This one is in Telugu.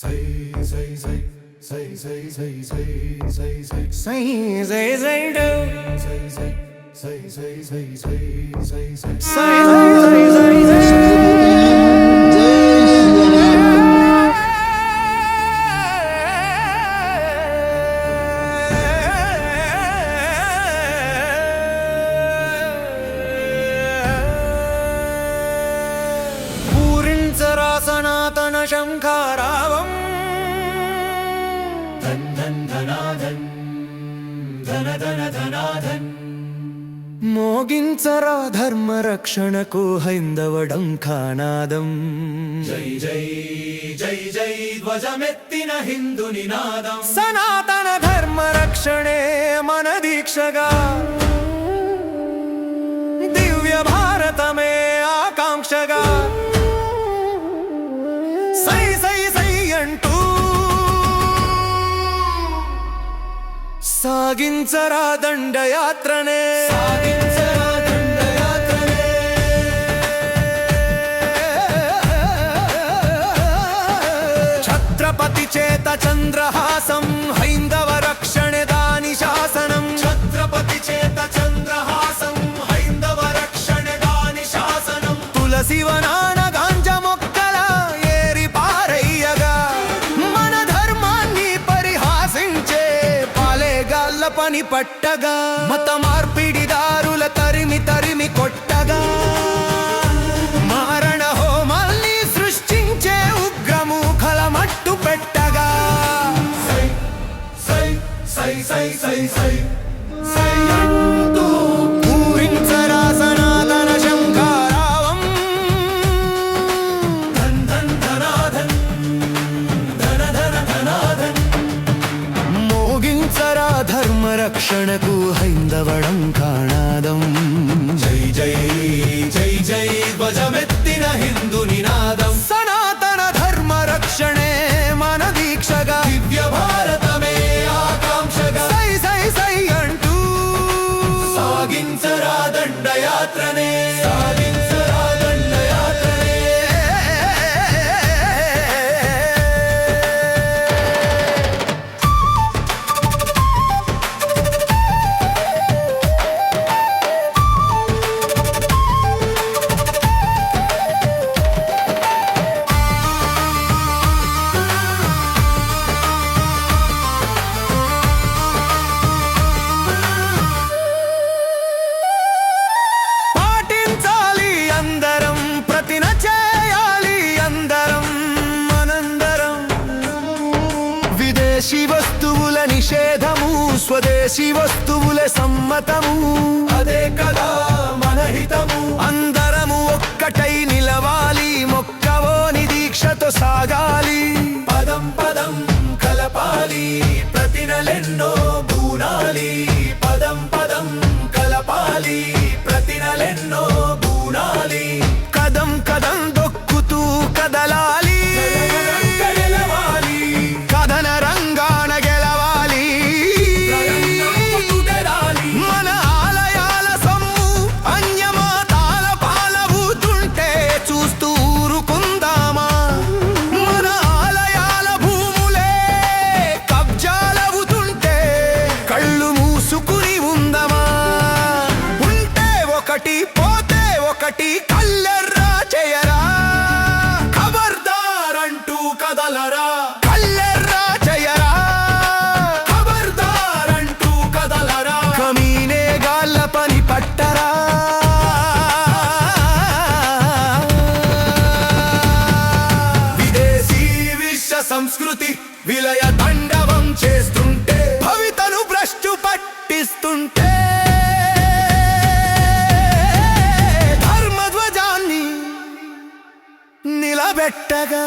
Say, say, say. Say, say, say, say, say, say, say, say, say, do. Say, say, say, say, say, say, say, say, say, say, say, say, say, say, శంఖారావం. ధన్ ధన్ ధనాధన్ ధన ధన ధనాధన్ మోగించరా ధర్మ రక్షణకు హైందవడం ఖానాదం జై జై జై జై ధ్వజమెత్తిన హిందు నినాదం. సనాతన ధర్మ రక్షణే మన దీక్షగా. దివ్య భారతమే సాగించరా దండయాత్రనే. పాలేగాళ్ళ పని పట్టగా మత మార్పిడిదారుల తరిమి తరిమి కొట్టగా. మారణ హోమాల్ని సృష్టించే ఉగ్రమూఖల మట్టు పెట్టగా. సై సై సై సై సై సై. ధర్మ రక్షణకు హైందవడం కాణాదం. జై జై జై జై ధ్వజమెత్తిన హిందు నినాదం. సనాతన ధర్మ రక్షణే మన దీక్షగా. దివ్య భారతమే ఆకాంక్షగా. సై సై సై అంటూ. సాగించరా స్వదేశీ వస్తువుల సమ్మతము. పోతే ఒకటి కల్లెర్రా చేయరా? ఖబర్దారంటూ కదలరా? కల్లెర్రా చేయరా? ఖబర్దారంటూ కదలరా? కమీనే గాళ్ళ పని పట్టరా? విదేశీ విశ్వ సంస్కృతి విలయ తండవం చేస్తూ నిలబెట్టగా